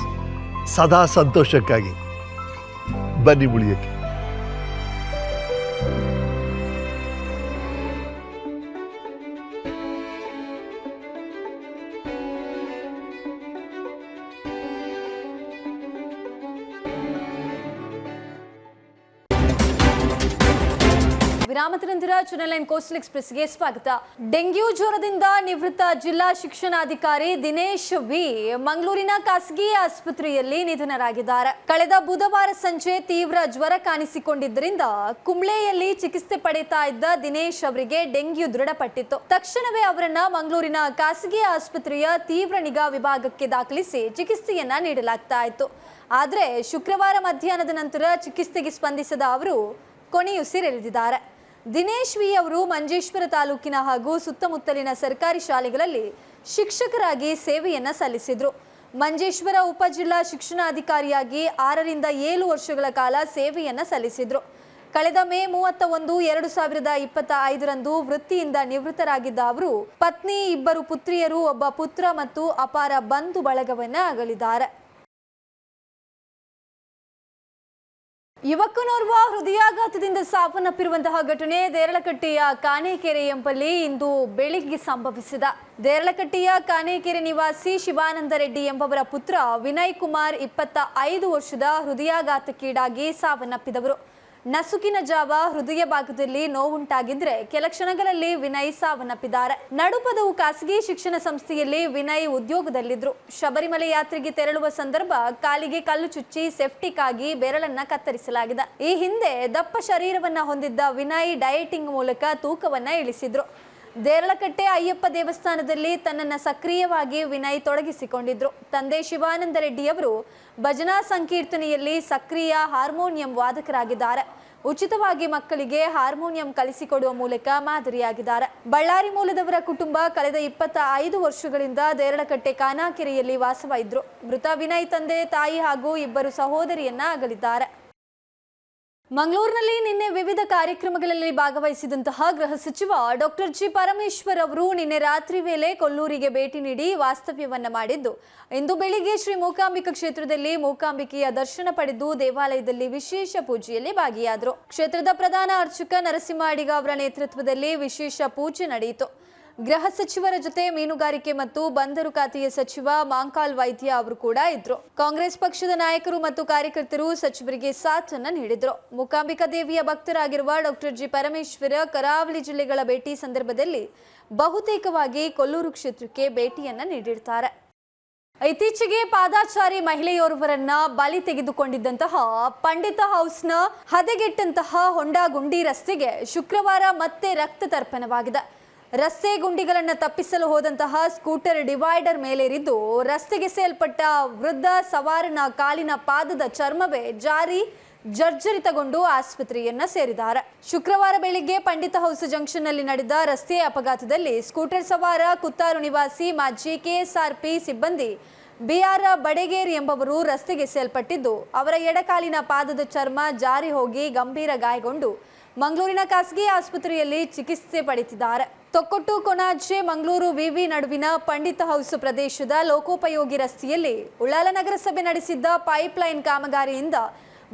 ಸದಾ ಸಂತೋಷಕ್ಕಾಗಿ. ಬನ್ನಿ ಉಳಿಯಕ್ಕೆ ಚುನಲೈನ್ ಕೋಸ್ಟಲ್ ಎಕ್ಸ್ಪ್ರೆಸ್ಗೆ ಸ್ವಾಗತ. ಡೆಂಗ್ಯೂ ಜ್ವರದಿಂದ ನಿವೃತ್ತ ಜಿಲ್ಲಾ ಶಿಕ್ಷಣಾಧಿಕಾರಿ ದಿನೇಶ್ ವಿ ಮಂಗಳೂರಿನ ಖಾಸಗಿ ಆಸ್ಪತ್ರೆಯಲ್ಲಿ ನಿಧನರಾಗಿದ್ದಾರೆ. ಕಳೆದ ಬುಧವಾರ ಸಂಜೆ ತೀವ್ರ ಜ್ವರ ಕಾಣಿಸಿಕೊಂಡಿದ್ದರಿಂದ ಕುಂಬ್ಳೆಯಲ್ಲಿ ಚಿಕಿತ್ಸೆ ಪಡೆಯುತ್ತಾ ಇದ್ದ ದಿನೇಶ್ ಅವರಿಗೆ ಡೆಂಗ್ಯೂ ದೃಢಪಟ್ಟಿತ್ತು. ತಕ್ಷಣವೇ ಅವರನ್ನ ಮಂಗಳೂರಿನ ಖಾಸಗಿ ಆಸ್ಪತ್ರೆಯ ತೀವ್ರ ನಿಗಾ ವಿಭಾಗಕ್ಕೆ ದಾಖಲಿಸಿ ಚಿಕಿತ್ಸೆಯನ್ನ ನೀಡಲಾಗ್ತಾ ಇತ್ತು. ಆದ್ರೆ ಶುಕ್ರವಾರ ಮಧ್ಯಾಹ್ನದ ನಂತರ ಚಿಕಿತ್ಸೆಗೆ ಸ್ಪಂದಿಸದ ಅವರು ಕೊನೆಯುಸಿರೆಳೆದಿದ್ದಾರೆ. ದಿನೇಶ್ ವಿ ಅವರು ಮಂಜೇಶ್ವರ ತಾಲೂಕಿನ ಹಾಗೂ ಸುತ್ತಮುತ್ತಲಿನ ಸರ್ಕಾರಿ ಶಾಲೆಗಳಲ್ಲಿ ಶಿಕ್ಷಕರಾಗಿ ಸೇವೆಯನ್ನು ಸಲ್ಲಿಸಿದ್ರು. ಮಂಜೇಶ್ವರ ಉಪಜಿಲ್ಲಾ ಶಿಕ್ಷಣಾಧಿಕಾರಿಯಾಗಿ ಆರರಿಂದ ಏಳು ವರ್ಷಗಳ ಕಾಲ ಸೇವೆಯನ್ನು ಸಲ್ಲಿಸಿದ್ರು. ಕಳೆದ ಮೇ ಮೂವತ್ತ ಒಂದು, ಎರಡು ಸಾವಿರದ ಇಪ್ಪತ್ತ ಐದರಂದು ವೃತ್ತಿಯಿಂದ ನಿವೃತ್ತರಾಗಿದ್ದ ಅವರು, ಪತ್ನಿ, ಇಬ್ಬರು ಪುತ್ರಿಯರು, ಒಬ್ಬ ಪುತ್ರ ಮತ್ತು ಅಪಾರ ಬಂಧು ಬಳಗವನ್ನು ಅಗಲಿದ್ದಾರೆ. ಯುವಕನೋರ್ವ ಹೃದಯಾಘಾತದಿಂದ ಸಾವನ್ನಪ್ಪಿರುವಂತಹ ಘಟನೆ ದೇರಳಕಟ್ಟೆಯ ಕಾನೇಕೆರೆ ಎಂಬಲ್ಲಿ ಇಂದು ಬೆಳಿಗ್ಗೆ ಸಂಭವಿಸಿದ. ದೇರಳಕಟ್ಟೆಯ ಕಾನೇಕೆರೆ ನಿವಾಸಿ ಶಿವಾನಂದ ರೆಡ್ಡಿ ಎಂಬವರ ಪುತ್ರ ವಿನಯ್ ಕುಮಾರ್ ಇಪ್ಪತ್ತ ಐದು ವರ್ಷದ ಹೃದಯಾಘಾತಕ್ಕೀಡಾಗಿ ಸಾವನ್ನಪ್ಪಿದವರು. ನಸುಕಿನ ಜಾವ ಹೃದಯ ಭಾಗದಲ್ಲಿ ನೋವುಂಟಾಗಿದ್ರೆ ಕೆಲ ಕ್ಷಣಗಳಲ್ಲಿ ವಿನಯ್ ಸಾವನ್ನಪ್ಪಿದ್ದಾರೆ. ನಡುಪದವು ಖಾಸಗಿ ಶಿಕ್ಷಣ ಸಂಸ್ಥೆಯಲ್ಲಿ ವಿನಯ್ ಉದ್ಯೋಗದಲ್ಲಿದ್ರು. ಶಬರಿಮಲೆ ಯಾತ್ರೆಗೆ ತೆರಳುವ ಸಂದರ್ಭ ಕಾಲಿಗೆ ಕಲ್ಲು ಚುಚ್ಚಿ ಸೆಫ್ಟಿಕ್ ಆಗಿ ಬೆರಳನ್ನ ಕತ್ತರಿಸಲಾಗಿದೆ. ಈ ಹಿಂದೆ ದಪ್ಪ ಶರೀರವನ್ನ ಹೊಂದಿದ್ದ ವಿನಯ್ ಡಯಟಿಂಗ್ ಮೂಲಕ ತೂಕವನ್ನ ಇಳಿಸಿದ್ರು. ದೇರಳಕಟ್ಟೆ ಅಯ್ಯಪ್ಪ ದೇವಸ್ಥಾನದಲ್ಲಿ ತನ್ನನ್ನು ಸಕ್ರಿಯವಾಗಿ ವಿನಯ್ ತೊಡಗಿಸಿಕೊಂಡಿದ್ರು. ತಂದೆ ಶಿವಾನಂದ ರೆಡ್ಡಿಯವರು ಭಜನಾ ಸಂಕೀರ್ತನೆಯಲ್ಲಿ ಸಕ್ರಿಯ ಹಾರ್ಮೋನಿಯಂ ವಾದಕರಾಗಿದ್ದಾರೆ. ಉಚಿತವಾಗಿ ಮಕ್ಕಳಿಗೆ ಹಾರ್ಮೋನಿಯಂ ಕಲಿಸಿಕೊಡುವ ಮೂಲಕ ಮಾದರಿಯಾಗಿದ್ದಾರೆ. ಬಳ್ಳಾರಿ ಮೂಲದವರ ಕುಟುಂಬ ಕಳೆದ ಇಪ್ಪತ್ತ ಐದು ವರ್ಷಗಳಿಂದ ದೇರಳಕಟ್ಟೆ ಕಾನಾಕೆರೆಯಲ್ಲಿ ವಾಸವಾಗಿದ್ರು. ಮೃತ ವಿನಯ್ ತಂದೆ, ತಾಯಿ ಹಾಗೂ ಇಬ್ಬರು ಸಹೋದರಿಯನ್ನ ಅಗಲಿದ್ದಾರೆ. ಮಂಗಳೂರಿನಲ್ಲಿ ನಿನ್ನೆ ವಿವಿಧ ಕಾರ್ಯಕ್ರಮಗಳಲ್ಲಿ ಭಾಗವಹಿಸಿದಂತಹ ಗೃಹ ಸಚಿವ ಡಾಕ್ಟರ್ ಜಿ ಪರಮೇಶ್ವರ್ ಅವರು ನಿನ್ನೆ ರಾತ್ರಿ ವೇಳೆ ಕೊಲ್ಲೂರಿಗೆ ಭೇಟಿ ನೀಡಿ ವಾಸ್ತವ್ಯವನ್ನ ಮಾಡಿದ್ದು. ಇಂದು ಬೆಳಿಗ್ಗೆ ಶ್ರೀ ಮೂಕಾಂಬಿಕಾ ಕ್ಷೇತ್ರದಲ್ಲಿ ಮೂಕಾಂಬಿಕೆಯ ದರ್ಶನ ಪಡೆದು ದೇವಾಲಯದಲ್ಲಿ ವಿಶೇಷ ಪೂಜೆಯಲ್ಲಿ ಭಾಗಿಯಾದರು. ಕ್ಷೇತ್ರದ ಪ್ರಧಾನ ಅರ್ಚಕ ನರಸಿಂಹ ಅಡಿಗ ಅವರ ನೇತೃತ್ವದಲ್ಲಿ ವಿಶೇಷ ಪೂಜೆ ನಡೆಯಿತು. ಗೃಹ ಸಚಿವರ ಜೊತೆ ಮೀನುಗಾರಿಕೆ ಮತ್ತು ಬಂದರು ಖಾತೆಯ ಸಚಿವ ಮಾಂಕಾಲ್ ವೈದ್ಯ ಅವರು ಕೂಡ ಇದ್ರು. ಕಾಂಗ್ರೆಸ್ ಪಕ್ಷದ ನಾಯಕರು ಮತ್ತು ಕಾರ್ಯಕರ್ತರು ಸಚಿವರಿಗೆ ಸಾಥನ್ನ ನೀಡಿದ್ರು. ಮೂಕಾಂಬಿಕಾ ದೇವಿಯ ಭಕ್ತರಾಗಿರುವ ಡಾಕ್ಟರ್ ಜಿ ಪರಮೇಶ್ವರ ಕರಾವಳಿ ಜಿಲ್ಲೆಗಳ ಭೇಟಿ ಸಂದರ್ಭದಲ್ಲಿ ಬಹುತೇಕವಾಗಿ ಕೊಲ್ಲೂರು ಕ್ಷೇತ್ರಕ್ಕೆ ಭೇಟಿಯನ್ನ ನೀಡಿರ್ತಾರೆ. ಇತ್ತೀಚೆಗೆ ಪಾದಾಚಾರಿ ಮಹಿಳೆಯೋರ್ವರನ್ನ ಬಲಿ ತೆಗೆದುಕೊಂಡಿದ್ದಂತಹ ಪಂಡಿತ ಹೌಸ್ನ ಹದಗೆಟ್ಟಂತಹ ಹೊಂಡಾಗುಂಡಿ ರಸ್ತೆಗೆ ಶುಕ್ರವಾರ ಮತ್ತೆ ರಕ್ತ ತರ್ಪಣವಾಗಿದೆ. ರಸ್ತೆ ಗುಂಡಿಗಳನ್ನು ತಪ್ಪಿಸಲು ಹೋದಂತಹ ಸ್ಕೂಟರ್ ಡಿವೈಡರ್ ಮೇಲೇರಿದ್ದು ರಸ್ತೆಗೆ ಸೇಲ್ಪಟ್ಟ ವೃದ್ಧ ಸವಾರನ ಕಾಲಿನ ಪಾದದ ಚರ್ಮವೇ ಜಾರಿ ಜರ್ಜರಿತಗೊಂಡು ಆಸ್ಪತ್ರೆಯನ್ನ ಸೇರಿದ್ದಾರೆ. ಶುಕ್ರವಾರ ಬೆಳಿಗ್ಗೆ ಪಂಡಿತ ಹೌಸ್ ಜಂಕ್ಷನ್ನಲ್ಲಿ ನಡೆದ ರಸ್ತೆ ಅಪಘಾತದಲ್ಲಿ ಸ್ಕೂಟರ್ ಸವಾರ ಕುತ್ತಾರು ನಿವಾಸಿ ಮಾಜಿ ಕೆಎಸ್ಆರ್ಪಿ ಸಿಬ್ಬಂದಿ ಬಿಆರ್ ಬಡಗೇರಿ ಎಂಬವರು ರಸ್ತೆಗೆ ಸೇಲ್ಪಟ್ಟಿದ್ದು ಅವರ ಎಡಕಾಲಿನ ಪಾದದ ಚರ್ಮ ಜಾರಿ ಹೋಗಿ ಗಂಭೀರ ಗಾಯಗೊಂಡು ಮಂಗಳೂರಿನ ಖಾಸಗಿ ಆಸ್ಪತ್ರೆಯಲ್ಲಿ ಚಿಕಿತ್ಸೆ ಪಡೆದಿದ್ದಾರೆ. ತೊಕ್ಕೊಟ್ಟು ಕೊಣಾಜೆ ಮಂಗಳೂರು, ವಿವಿ ನಡುವಿನ ಪಂಡಿತ ಹೌಸ್ ಪ್ರದೇಶದ ಲೋಕೋಪಯೋಗಿ ರಸ್ತೆಯಲ್ಲಿ ಉಳ್ಳಾಲ ನಗರಸಭೆ ನಡೆಸಿದ್ದ ಪೈಪ್ಲೈನ್ ಕಾಮಗಾರಿಯಿಂದ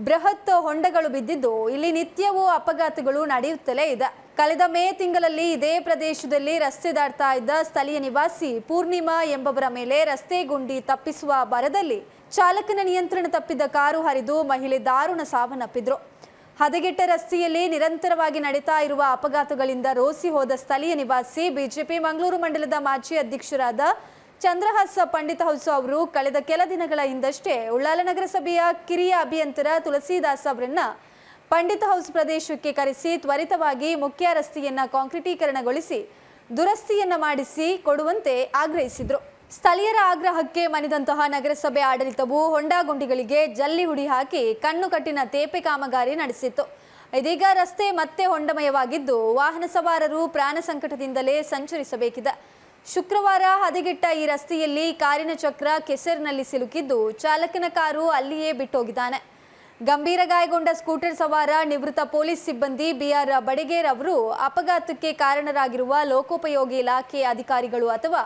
ಬೃಹತ್ ಹೊಂಡಗಳು ಬಿದ್ದಿದ್ದು, ಇಲ್ಲಿ ನಿತ್ಯವೂ ಅಪಘಾತಗಳು ನಡೆಯುತ್ತಲೇ ಇದೆ. ಕಳೆದ ಮೇ ತಿಂಗಳಲ್ಲಿ ಇದೇ ಪ್ರದೇಶದಲ್ಲಿ ರಸ್ತೆ ದಾಟ್ತಾ ಇದ್ದ ಸ್ಥಳೀಯ ನಿವಾಸಿ ಪೂರ್ಣಿಮಾ ಎಂಬವರ ಮೇಲೆ ರಸ್ತೆ ಗುಂಡಿ ತಪ್ಪಿಸುವ ಭರದಲ್ಲಿ ಚಾಲಕನ ನಿಯಂತ್ರಣ ತಪ್ಪಿದ್ದ ಕಾರು ಹರಿದು ಮಹಿಳೆ ದಾರುಣ ಸಾವನ್ನಪ್ಪಿದ್ರು. ಹದಗೆಟ್ಟ ರಸ್ತೆಯಲ್ಲಿ ನಿರಂತರವಾಗಿ ನಡೀತಾ ಇರುವ ಅಪಘಾತಗಳಿಂದ ರೋಸಿ ಹೋದ ಸ್ಥಳೀಯ ನಿವಾಸಿ ಬಿಜೆಪಿ ಮಂಗಳೂರು ಮಂಡಲದ ಮಾಜಿ ಅಧ್ಯಕ್ಷರಾದ ಚಂದ್ರಹಾಸ ಪಂಡಿತ ಹೌಸ್ ಅವರು ಕಳೆದ ಕೆಲ ದಿನಗಳ ಹಿಂದಷ್ಟೇ ಉಳ್ಳಾಲ ನಗರಸಭೆಯ ಕಿರಿಯ ಅಭಿಯಂತರ ತುಳಸಿದಾಸ್ ಅವರನ್ನ ಪಂಡಿತ ಹೌಸ್ ಪ್ರದೇಶಕ್ಕೆ ಕರೆಸಿ ತ್ವರಿತವಾಗಿ ಮುಖ್ಯ ರಸ್ತೆಯನ್ನ ಕಾಂಕ್ರೀಟೀಕರಣಗೊಳಿಸಿ ದುರಸ್ತಿಯನ್ನ ಮಾಡಿಸಿ ಕೊಡುವಂತೆ ಆಗ್ರಹಿಸಿದ್ರು. ಸ್ಥಳೀಯರ ಆಗ್ರಹಕ್ಕೆ ಮಣಿದಂತಹ ನಗರಸಭೆ ಆಡಳಿತವು ಹೊಂಡಾ ಗುಂಡಿಗಳಿಗೆ ಜಲ್ಲಿ ಹುಡಿ ಹಾಕಿ ಕಣ್ಣು ಕಟ್ಟಿನ ತೇಪೆ ಕಾಮಗಾರಿ ನಡೆಸಿತ್ತು. ಇದೀಗ ರಸ್ತೆ ಮತ್ತೆ ಹೊಂಡಮಯವಾಗಿದ್ದು ವಾಹನ ಸವಾರರು ಪ್ರಾಣ ಸಂಕಟದಿಂದಲೇ ಸಂಚರಿಸಬೇಕಿದೆ. ಶುಕ್ರವಾರ ಹದಗೆಟ್ಟ ಈ ರಸ್ತೆಯಲ್ಲಿ ಕಾರಿನ ಚಕ್ರ ಕೆಸರಿನಲ್ಲಿ ಸಿಲುಕಿದ್ದು ಚಾಲಕನ ಕಾರು ಅಲ್ಲಿಯೇ ಬಿಟ್ಟೋಗಿದ್ದಾನೆ. ಗಂಭೀರ ಗಾಯಗೊಂಡ ಸ್ಕೂಟರ್ ಸವಾರ ನಿವೃತ್ತ ಪೊಲೀಸ್ ಸಿಬ್ಬಂದಿ ಬಿಆರ್ ಬಡಗೇರ್ ಅವರು ಅಪಘಾತಕ್ಕೆ ಕಾರಣರಾಗಿರುವ ಲೋಕೋಪಯೋಗಿ ಇಲಾಖೆ ಅಧಿಕಾರಿಗಳು ಅಥವಾ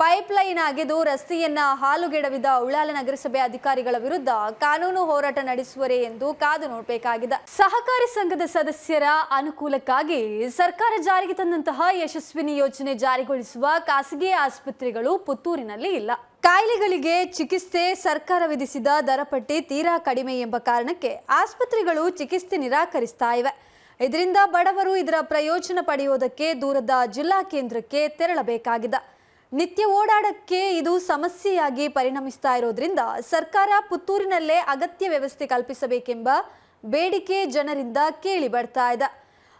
ಪೈಪ್ಲೈನ್ ಆಗಿದ್ದು ರಸ್ತೆಯನ್ನ ಹಾಲುಗೆಡವಿದ ಉಳ್ಳಾಲ ನಗರಸಭೆ ಅಧಿಕಾರಿಗಳ ವಿರುದ್ಧ ಕಾನೂನು ಹೋರಾಟ ನಡೆಸುವರೇ ಎಂದು ಕಾದು ನೋಡಬೇಕಾಗಿದೆ. ಸಹಕಾರಿ ಸಂಘದ ಸದಸ್ಯರ ಅನುಕೂಲಕ್ಕಾಗಿ ಸರ್ಕಾರ ಜಾರಿಗೆ ತಂದಂತಹ ಯಶಸ್ವಿನಿ ಯೋಜನೆ ಜಾರಿಗೊಳಿಸುವ ಖಾಸಗಿ ಆಸ್ಪತ್ರೆಗಳು ಪುತ್ತೂರಿನಲ್ಲಿ ಇಲ್ಲ. ಕಾಯಿಲೆಗಳಿಗೆ ಚಿಕಿತ್ಸೆ ಸರ್ಕಾರ ವಿಧಿಸಿದ ದರಪಟ್ಟಿ ತೀರಾ ಕಡಿಮೆ ಎಂಬ ಕಾರಣಕ್ಕೆ ಆಸ್ಪತ್ರೆಗಳು ಚಿಕಿತ್ಸೆ ನಿರಾಕರಿಸ್ತಾ ಇವೆ. ಇದರಿಂದ ಬಡವರು ಇದರ ಪ್ರಯೋಜನ ಪಡೆಯುವುದಕ್ಕೆ ದೂರದ ಜಿಲ್ಲಾ ಕೇಂದ್ರಕ್ಕೆ ತೆರಳಬೇಕಾಗಿದೆ. ನಿತ್ಯ ಓಡಾಡಕ್ಕೆ ಇದು ಸಮಸ್ಯೆಯಾಗಿ ಪರಿಣಮಿಸ್ತಾ ಇರೋದ್ರಿಂದ ಸರ್ಕಾರ ಪುತ್ತೂರಿನಲ್ಲೇ ಅಗತ್ಯ ವ್ಯವಸ್ಥೆ ಕಲ್ಪಿಸಬೇಕೆಂಬ ಬೇಡಿಕೆ ಜನರಿಂದ ಕೇಳಿ ಬರ್ತಾ ಇದೆ.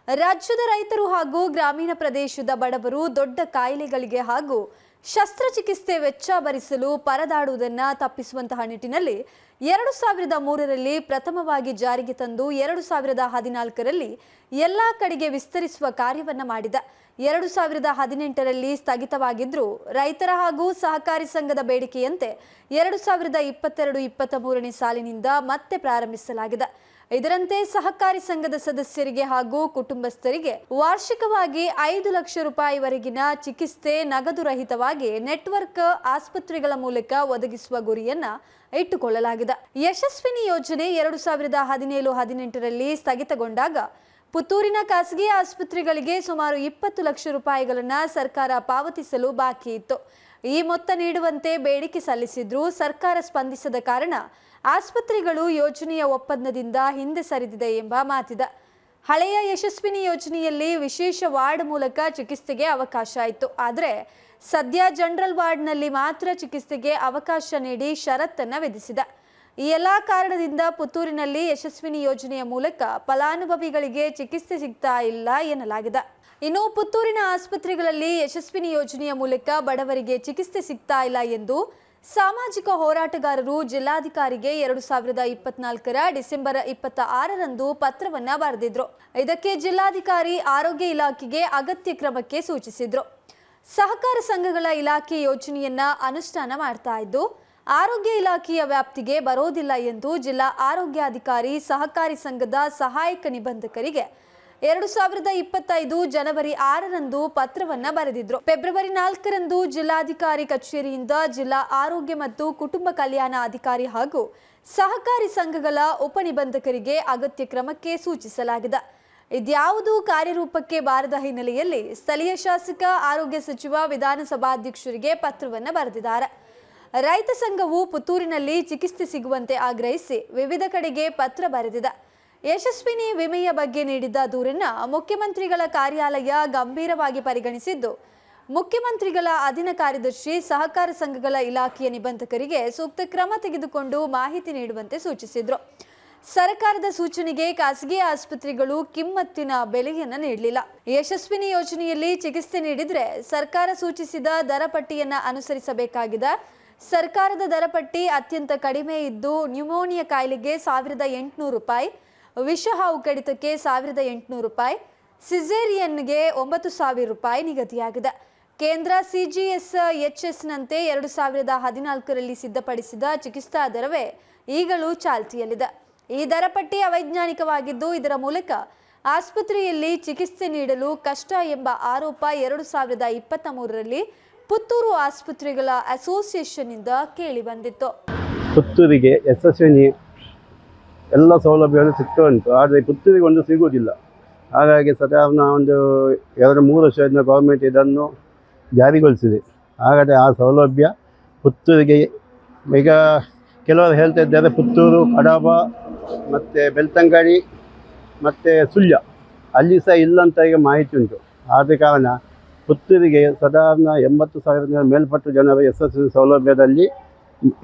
ರಾಜ್ಯದ ರೈತರು ಹಾಗೂ ಗ್ರಾಮೀಣ ಪ್ರದೇಶದ ಬಡವರು ದೊಡ್ಡ ಕಾಯಿಲೆಗಳಿಗೆ ಹಾಗೂ ಶಸ್ತ್ರಚಿಕಿತ್ಸೆ ವೆಚ್ಚ ಭರಿಸಲು ಪರದಾಡುವುದನ್ನು ತಪ್ಪಿಸುವಂತಹ ನಿಟ್ಟಿನಲ್ಲಿ ಎರಡು ಸಾವಿರದ ಮೂರರಲ್ಲಿ ಪ್ರಥಮವಾಗಿ ಜಾರಿಗೆ ತಂದು ಎರಡು ಸಾವಿರದ ಹದಿನಾಲ್ಕರಲ್ಲಿ ಎಲ್ಲ ಕಡೆಗೆ ವಿಸ್ತರಿಸುವ ಕಾರ್ಯವನ್ನು ಮಾಡಿದ. ಎರಡು ಸಾವಿರದ ಹದಿನೆಂಟರಲ್ಲಿ ಸ್ಥಗಿತವಾಗಿದ್ದರೂ ರೈತರ ಹಾಗೂ ಸಹಕಾರಿ ಸಂಘದ ಬೇಡಿಕೆಯಂತೆ ಎರಡು ಸಾವಿರದ ಇಪ್ಪತ್ತೆರಡು ಇಪ್ಪತ್ತ ಮೂರನೇ ಸಾಲಿನಿಂದ ಮತ್ತೆ ಪ್ರಾರಂಭಿಸಲಾಗಿದೆ. ಇದರಂತೆ ಸಹಕಾರಿ ಸಂಘದ ಸದಸ್ಯರಿಗೆ ಹಾಗೂ ಕುಟುಂಬಸ್ಥರಿಗೆ ವಾರ್ಷಿಕವಾಗಿ ಐದು ಲಕ್ಷ ರೂಪಾಯಿವರೆಗಿನ ಚಿಕಿತ್ಸೆ ನಗದು ರಹಿತವಾಗಿ ನೆಟ್ವರ್ಕ್ ಆಸ್ಪತ್ರೆಗಳ ಮೂಲಕ ಒದಗಿಸುವ ಗುರಿಯನ್ನ ಇಟ್ಟುಕೊಳ್ಳಲಾಗಿದೆ. ಯಶಸ್ವಿನಿ ಯೋಜನೆ ಎರಡು ಸಾವಿರದ ಹದಿನೇಳು ಹದಿನೆಂಟರಲ್ಲಿ ಸ್ಥಗಿತಗೊಂಡಾಗ ಪುತ್ತೂರಿನ ಖಾಸಗಿ ಆಸ್ಪತ್ರೆಗಳಿಗೆ ಸುಮಾರು ಇಪ್ಪತ್ತು ಲಕ್ಷ ರೂಪಾಯಿಗಳನ್ನು ಸರ್ಕಾರ ಪಾವತಿಸಲು ಬಾಕಿ ಇತ್ತು. ಈ ಮೊತ್ತ ನೀಡುವಂತೆ ಬೇಡಿಕೆ ಸಲ್ಲಿಸಿದ್ರೂ ಸರ್ಕಾರ ಸ್ಪಂದಿಸದ ಕಾರಣ ಆಸ್ಪತ್ರೆಗಳು ಯೋಜನೆಯ ಒಪ್ಪಂದದಿಂದ ಹಿಂದೆ ಸರಿದಿದೆ ಎಂಬ ಮಾತಿದೆ. ಹಳೆಯ ಯಶಸ್ವಿನಿ ಯೋಜನೆಯಲ್ಲಿ ವಿಶೇಷ ವಾರ್ಡ್ ಮೂಲಕ ಚಿಕಿತ್ಸೆಗೆ ಅವಕಾಶ ಇತ್ತು ಆದರೆ ಸದ್ಯ ಜನರಲ್ ವಾರ್ಡ್ನಲ್ಲಿ ಮಾತ್ರ ಚಿಕಿತ್ಸೆಗೆ ಅವಕಾಶ ನೀಡಿ ಷರತ್ತನ್ನು ವಿಧಿಸಿದೆ. ಈ ಎಲ್ಲ ಕಾರಣದಿಂದ ಪುತ್ತೂರಿನಲ್ಲಿ ಯಶಸ್ವಿನಿ ಯೋಜನೆಯ ಮೂಲಕ ಫಲಾನುಭವಿಗಳಿಗೆ ಚಿಕಿತ್ಸೆ ಸಿಗ್ತಾ ಇಲ್ಲ ಎನ್ನಲಾಗಿದೆ. ಇನ್ನು ಪುತ್ತೂರಿನ ಆಸ್ಪತ್ರೆಗಳಲ್ಲಿ ಯಶಸ್ವಿನಿ ಯೋಜನೆಯ ಮೂಲಕ ಬಡವರಿಗೆ ಚಿಕಿತ್ಸೆ ಸಿಗ್ತಾ ಇಲ್ಲ ಎಂದು ಸಾಮಾಜಿಕ ಹೋರಾಟಗಾರರು ಜಿಲ್ಲಾಧಿಕಾರಿಗೆ ಎರಡು ಸಾವಿರದ ಇಪ್ಪತ್ನಾಲ್ಕರ ಡಿಸೆಂಬರ್ ಇಪ್ಪತ್ತ ಆರರಂದು ಪತ್ರವನ್ನ ಬರೆದಿದ್ರು. ಇದಕ್ಕೆ ಜಿಲ್ಲಾಧಿಕಾರಿ, ಆರೋಗ್ಯ ಇಲಾಖೆಗೆ ಅಗತ್ಯ ಕ್ರಮಕ್ಕೆ ಸೂಚಿಸಿದ್ರು. ಸಹಕಾರ ಸಂಘಗಳ ಇಲಾಖೆ ಯೋಜನೆಯನ್ನ ಅನುಷ್ಠಾನ ಮಾಡ್ತಾ ಇದ್ದು ಆರೋಗ್ಯ ಇಲಾಖೆಯ ವ್ಯಾಪ್ತಿಗೆ ಬರೋದಿಲ್ಲ ಎಂದು ಜಿಲ್ಲಾ ಆರೋಗ್ಯಾಧಿಕಾರಿ ಸಹಕಾರಿ ಸಂಘದ ಸಹಾಯಕ ನಿಬಂಧಕರಿಗೆ ಎರಡು ಸಾವಿರದ ಇಪ್ಪತ್ತೈದು ಜನವರಿ ಆರರಂದು ಪತ್ರವನ್ನ ಬರೆದಿದ್ರು. ಫೆಬ್ರವರಿ ನಾಲ್ಕರಂದು ಜಿಲ್ಲಾಧಿಕಾರಿ ಕಚೇರಿಯಿಂದ ಜಿಲ್ಲಾ ಆರೋಗ್ಯ ಮತ್ತು ಕುಟುಂಬ ಕಲ್ಯಾಣ ಅಧಿಕಾರಿ ಹಾಗೂ ಸಹಕಾರಿ ಸಂಘಗಳ ಉಪನಿಬಂಧಕರಿಗೆ ಅಗತ್ಯ ಕ್ರಮಕ್ಕೆ ಸೂಚಿಸಲಾಗಿದೆ. ಇದ್ಯಾವುದೂ ಕಾರ್ಯರೂಪಕ್ಕೆ ಬಾರದ ಹಿನ್ನೆಲೆಯಲ್ಲಿ ಸ್ಥಳೀಯ ಶಾಸಕ, ಆರೋಗ್ಯ ಸಚಿವ, ವಿಧಾನಸಭಾಧ್ಯಕ್ಷರಿಗೆ ಪತ್ರವನ್ನು ಬರೆದಿದ್ದಾರೆ. ರೈತ ಸಂಘವು ಪುತ್ತೂರಿನಲ್ಲಿ ಚಿಕಿತ್ಸೆ ಸಿಗುವಂತೆ ಆಗ್ರಹಿಸಿ ವಿವಿಧ ಕಡೆಗೆ ಪತ್ರ ಬರೆದಿದೆ. ಯಶಸ್ವಿನಿ ವಿಮೆಯ ಬಗ್ಗೆ ನೀಡಿದ್ದ ದೂರನ್ನ ಮುಖ್ಯಮಂತ್ರಿಗಳ ಕಾರ್ಯಾಲಯ ಗಂಭೀರವಾಗಿ ಪರಿಗಣಿಸಿದ್ದು, ಮುಖ್ಯಮಂತ್ರಿಗಳ ಅಧೀನ ಕಾರ್ಯದರ್ಶಿ, ಸಹಕಾರ ಸಂಘಗಳ ಇಲಾಖೆಯ ನಿಬಂಧಕರಿಗೆ ಸೂಕ್ತ ಕ್ರಮ ತೆಗೆದುಕೊಂಡು ಮಾಹಿತಿ ನೀಡುವಂತೆ ಸೂಚಿಸಿದರು. ಸರ್ಕಾರದ ಸೂಚನೆಗೆ ಖಾಸಗಿ ಆಸ್ಪತ್ರೆಗಳು ಕಿಮ್ಮತ್ತಿನ ಬೆಲೆಯನ್ನ ನೀಡಲಿಲ್ಲ. ಯಶಸ್ವಿನಿ ಯೋಜನೆಯಲ್ಲಿ ಚಿಕಿತ್ಸೆ ನೀಡಿದರೆ ಸರ್ಕಾರ ಸೂಚಿಸಿದ ದರ ಪಟ್ಟಿಯನ್ನು ಅನುಸರಿಸಬೇಕಾಗಿದೆ. ಸರ್ಕಾರದ ದರಪಟ್ಟಿ ಅತ್ಯಂತ ಕಡಿಮೆ ಇದ್ದು ನ್ಯೂಮೋನಿಯಾ ಕಾಯಿಲೆಗೆ ಸಾವಿರದ ಎಂಟುನೂರು ರೂಪಾಯಿ ವಿಷಹಾವು ಕಡಿತಕ್ಕೆ ಸಾವಿರದ ಎಂಟುನೂರು ರೂಪಾಯಿ, ಸಿಸೇರಿಯನ್ಗೆ ಒಂಬತ್ತು ಸಾವಿರ ರೂಪಾಯಿ ನಿಗದಿಯಾಗಿದೆ. ಕೇಂದ್ರ ಸಿಜಿಎಸ್ ಎಚ್ಎಸ್ನಂತೆ ಎರಡು ಸಾವಿರದ ಹದಿನಾಲ್ಕರಲ್ಲಿ ಸಿದ್ಧಪಡಿಸಿದ ಚಿಕಿತ್ಸಾ ದರವೇ ಈಗಲೂ ಚಾಲ್ತಿಯಲ್ಲಿದೆ. ಈ ದರಪಟ್ಟಿ ಅವೈಜ್ಞಾನಿಕವಾಗಿದ್ದು ಇದರ ಮೂಲಕ ಆಸ್ಪತ್ರೆಯಲ್ಲಿ ಚಿಕಿತ್ಸೆ ನೀಡಲು ಕಷ್ಟ ಎಂಬ ಆರೋಪ ಎರಡು ಸಾವಿರದ ಇಪ್ಪತ್ತ ಮೂರರಲ್ಲಿ ಪುತ್ತೂರು ಆಸ್ಪತ್ರೆಗಳ ಅಸೋಸಿಯೇಷನ್ನಿಂದ ಕೇಳಿಬಂದಿತ್ತು ಪುತ್ತೂರಿಗೆ ಯಶಸ್ವಿನಿ ಎಲ್ಲ ಸೌಲಭ್ಯಗಳು ಸಿಗ್ತಾ ಉಂಟು ಆದರೆ ಪುತ್ತೂರಿಗೆ ಒಂದು ಸಿಗುವುದಿಲ್ಲ. ಹಾಗಾಗಿ ಸಾಧಾರಣ ಒಂದು ಎರಡು ಮೂರು ವರ್ಷದಿಂದ ಗೌರ್ಮೆಂಟ್ ಇದನ್ನು ಜಾರಿಗೊಳಿಸಿದೆ. ಹಾಗಾದರೆ ಆ ಸೌಲಭ್ಯ ಪುತ್ತೂರಿಗೆ ಈಗ ಕೆಲವರು ಹೇಳ್ತಾ ಇದ್ದಾರೆ, ಪುತ್ತೂರು, ಕಡಬ, ಮತ್ತು ಬೆಳ್ತಂಗಡಿ, ಮತ್ತು ಸುಳ್ಯ. ಅಲ್ಲಿ ಸಹ ಇಲ್ಲ ಅಂತ ಈಗ ಮಾಹಿತಿ ಉಂಟು. ಆದ ಕಾರಣ ಪುತ್ತೂರಿಗೆ ಸಾಧಾರಣ ಎಂಬತ್ತು ಸಾವಿರದಿಂದ ಮೇಲ್ಪಟ್ಟು ಜನರು ಯಶಸ್ವಿ ಸೌಲಭ್ಯದಲ್ಲಿ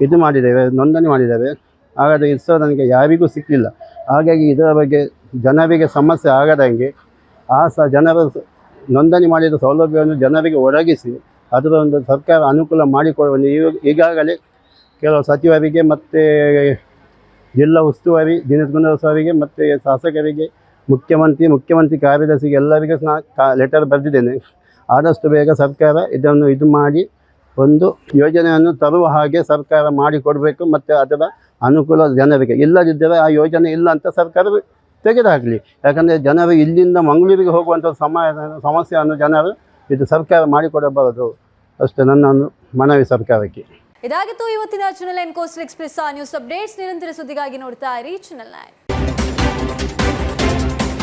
ಇದು ಮಾಡಿದ್ದೇವೆ, ನೋಂದಣಿ ಮಾಡಿದ್ದೇವೆ. ಹಾಗಾದರೆ ಇದು ಸಹ ನನಗೆ ಯಾರಿಗೂ ಸಿಕ್ಕಲಿಲ್ಲ ಹಾಗಾಗಿ ಇದರ ಬಗ್ಗೆ ಜನರಿಗೆ ಸಮಸ್ಯೆ ಆಗದಂಗೆ ಆ ಸ ಜನರ ನೋಂದಣಿ ಮಾಡಿದ ಸೌಲಭ್ಯವನ್ನು ಜನರಿಗೆ ಒದಗಿಸಿ ಅದರ ಒಂದು ಸರ್ಕಾರ ಅನುಕೂಲ ಮಾಡಿಕೊಡುವ ಈಗ ಈಗಾಗಲೇ ಕೆಲವು ಸಚಿವರಿಗೆ ಮತ್ತು ಜಿಲ್ಲಾ ಉಸ್ತುವಾರಿ ದಿನೇಶ್ ಗುಂಡೂರಾವ್ ಮತ್ತು ಶಾಸಕರಿಗೆ ಮುಖ್ಯಮಂತ್ರಿ ಮುಖ್ಯಮಂತ್ರಿ ಕಾರ್ಯದರ್ಶಿಗೆ ಎಲ್ಲರಿಗೂ ಸಹ ಲೆಟರ್ ಬರೆದಿದ್ದೇನೆ. ಆದಷ್ಟು ಬೇಗ ಸರ್ಕಾರ ಇದನ್ನು ಇದು ಮಾಡಿ ಒಂದು ಯೋಜನೆಯನ್ನು ತರುವ ಹಾಗೆ ಸರ್ಕಾರ ಮಾಡಿಕೊಡಬೇಕು ಮತ್ತು ಅದರ ಅನುಕೂಲ ಜನರಿಗೆ. ಇಲ್ಲದಿದ್ದರೆ ಆ ಯೋಜನೆ ಇಲ್ಲ ಅಂತ ಸರ್ಕಾರ ತೆಗೆದುಹಾಕಲಿ ಯಾಕಂದರೆ ಜನರು ಇಲ್ಲಿಂದ ಮಂಗಳೂರಿಗೆ ಹೋಗುವಂಥ ಸಮಯ, ಸಮಸ್ಯೆಯನ್ನು ಜನರು ಇದು ಸರ್ಕಾರ ಮಾಡಿಕೊಡಬಾರದು ಅಷ್ಟೇ ನನ್ನ ಮನವಿ ಸರ್ಕಾರಕ್ಕೆ. ಇದಾಗಿತ್ತು ಇವತ್ತಿನ ಚುನಲ್ ಎನ್ ಕೋಸ್ಟಲ್ ಎಕ್ಸ್ಪ್ರೆಸ್ ನ್ಯೂಸ್ ಅಪ್ಡೇಟ್ಸ್ ನಿರಂತರ ಸುದ್ದಿಗಾಗಿ ನೋಡ್ತಾ ಇರಿ ಚುನಲ್ ನೈನ್